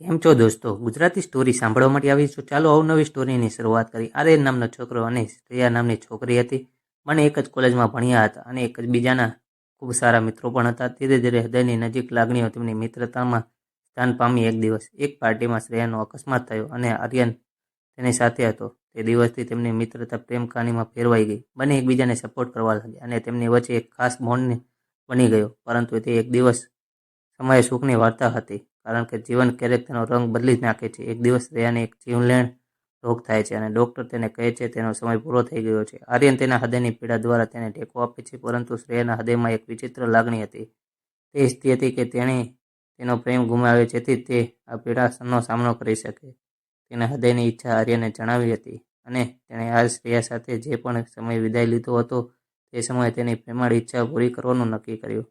કેમ છો દોસ્તો? ગુજરાતી સ્ટોરી સાંભળવા માટે આવી છું ચાલો અવનવી સ્ટોરીની શરૂઆત કરી આર્યન નામનો છોકરો અને શ્રેયા નામની છોકરી હતી. બંને એક જ કોલેજમાં ભણ્યા હતા અને એક જ બીજાના ખૂબ સારા મિત્રો પણ હતા. ધીરે ધીરે હૃદયની નજીક લાગણીઓ તેમની મિત્રતામાં સ્થાન પામી એક દિવસ. એક પાર્ટીમાં શ્રેયાનો અકસ્માત થયો અને આર્યન તેની સાથે હતો. તે દિવસથી તેમની મિત્રતા પ્રેમ કહાનીમાં ફેરવાઈ ગઈ. બંને એકબીજાને સપોર્ટ કરવા લાગ્યા અને તેમની વચ્ચે એક ખાસ બોન્ડ બની ગયો. પરંતુ તે એક દિવસ સમયે સુખની વાર્તા હતી. કારણ કે જીવન ક્યારેક તેનો રંગ બદલી જ નાખે છે. એક દિવસ શ્રેયાને એક જીવલેણ રોગ થાય છે અને ડૉક્ટર તેને કહે છે તેનો સમય પૂરો થઈ ગયો છે. આર્યન તેના હૃદયની પીડા દ્વારા તેને ટેકો આપે છે, પરંતુ શ્રેયાના હૃદયમાં એક વિચિત્ર લાગણી હતી. તે ઈચ્છતી હતી કે તેણે તેનો પ્રેમ ગુમાવે જેથી તે આ પીડાનો સામનો કરી શકે. તેના હૃદયની ઈચ્છા આર્યને જણાવી હતી અને તેણે આ શ્રેયા સાથે જે પણ સમય વિદાય લીધો હતો તે સમયે તેની પ્રેમાળ ઈચ્છા પૂરી કરવાનું નક્કી કર્યું.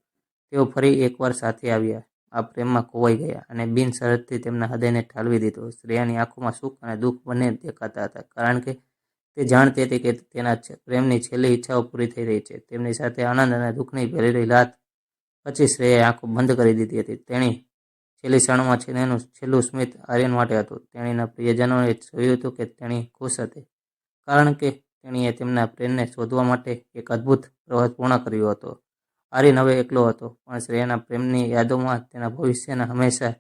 તેઓ ફરી એકવાર સાથે આવ્યા. આ પ્રેમમાં ખોવાઈ ગયા અને બિનશરતથી તેમના હૃદયને ઠાલવી દીધો. શ્રેયાની આંખોમાં સુખ અને દુઃખ બંને દેખાતા હતા, કારણ કે તે જાણતી હતી કે તેના પ્રેમની છેલ્લી ઈચ્છાઓ પૂરી થઈ રહી છે. તેમની સાથે આનંદ અને દુઃખની ભરેલી રાત પછી શ્રેયાએ આંખો બંધ કરી દીધી હતી. તેણી છેલ્લી ક્ષણમાં તેનું છેલ્લું સ્મિત આર્યન માટે હતું. તેણીના પ્રિયજનોએ જોયું હતું કે તેણી ખુશ હતી, કારણ કે તેણીએ તેમના પ્રેમને શોધવા માટે એક અદ્ભુત પ્રવાસ પૂર્ણ કર્યો હતો. આર્યન હવે એકલો હતો, પણ શ્રેયાના પ્રેમની યાદોમાં તેના ભવિષ્યના હંમેશા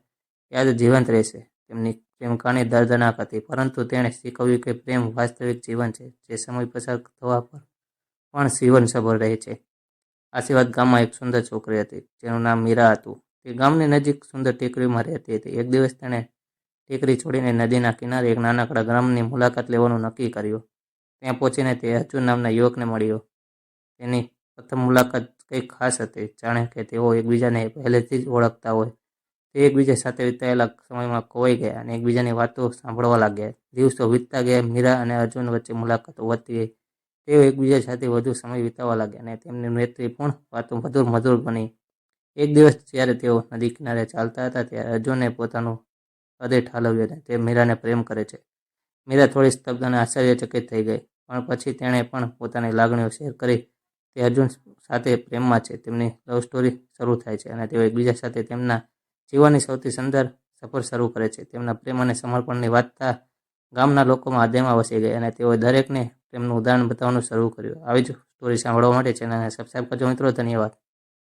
યાદ જીવંત રહેશે. તેમની પ્રેમ કહાની દર્દનાક હતી, પરંતુ તેણે શીખવ્યું કે પ્રેમ વાસ્તવિક જીવન છે, જે સમય પસાર થવા પર પણ જીવનસભર રહે છે. આશીર્વાદ ગામમાં એક સુંદર છોકરી હતી, જેનું નામ મીરા હતું. તે ગામની નજીક સુંદર ટેકરીમાં રહેતી હતી. એક દિવસ તેણે ટેકરી છોડીને નદીના કિનારે એક નાનકડા ગ્રામની મુલાકાત લેવાનું નક્કી કર્યું. ત્યાં પહોંચીને તે અર્જુન નામના યુવકને મળ્યો. તેની પ્રથમ મુલાકાત કંઈક ખાસ હતી. જાણે કે તેઓ એકબીજાને પહેલેથી જ ઓળખતા હોય. તે એકબીજા સાથે વિતાયેલા સમયમાં ખોવાઈ ગયા અને એકબીજાની વાતો સાંભળવા લાગ્યા. દિવસો વીતતા ગયા. મીરા અને અર્જુન વચ્ચે મુલાકાતો વધતી ગઈ તેઓ એકબીજા સાથે વધુ સમય વિતાવવા લાગ્યા અને તેમની મૈત્રીપૂર્ણ વાતો મધુર મધુર બની. એક દિવસ જ્યારે તેઓ નદી કિનારે ચાલતા હતા ત્યારે અર્જુને પોતાનું હૃદય ઠાલવ્યું અને તે મીરાને પ્રેમ કરે છે. મીરા થોડી સ્તબ્ધ અને આશ્ચર્યચકિત થઈ ગઈ, પણ પછી તેણે પણ પોતાની લાગણીઓ શેર કરી તે અર્જુન સાથે પ્રેમમાં છે, તેમની લવ સ્ટોરી શરૂ થાય છે અને તેઓ એકબીજા સાથે તેમના જીવનની સૌથી સુંદર સફર શરૂ કરે છે. તેમના પ્રેમ અને સમર્પણની વાર્તા ગામના લોકોમાં હૃદયમાં વસી ગઈ અને તેઓએ દરેકને તેમનું ઉદાહરણ બતાવવાનું શરૂ કર્યું. આવી જ સ્ટોરી સાંભળવા માટે ચેનલને સબસ્ક્રાઈબ કરજો મિત્રો. ધન્યવાદ.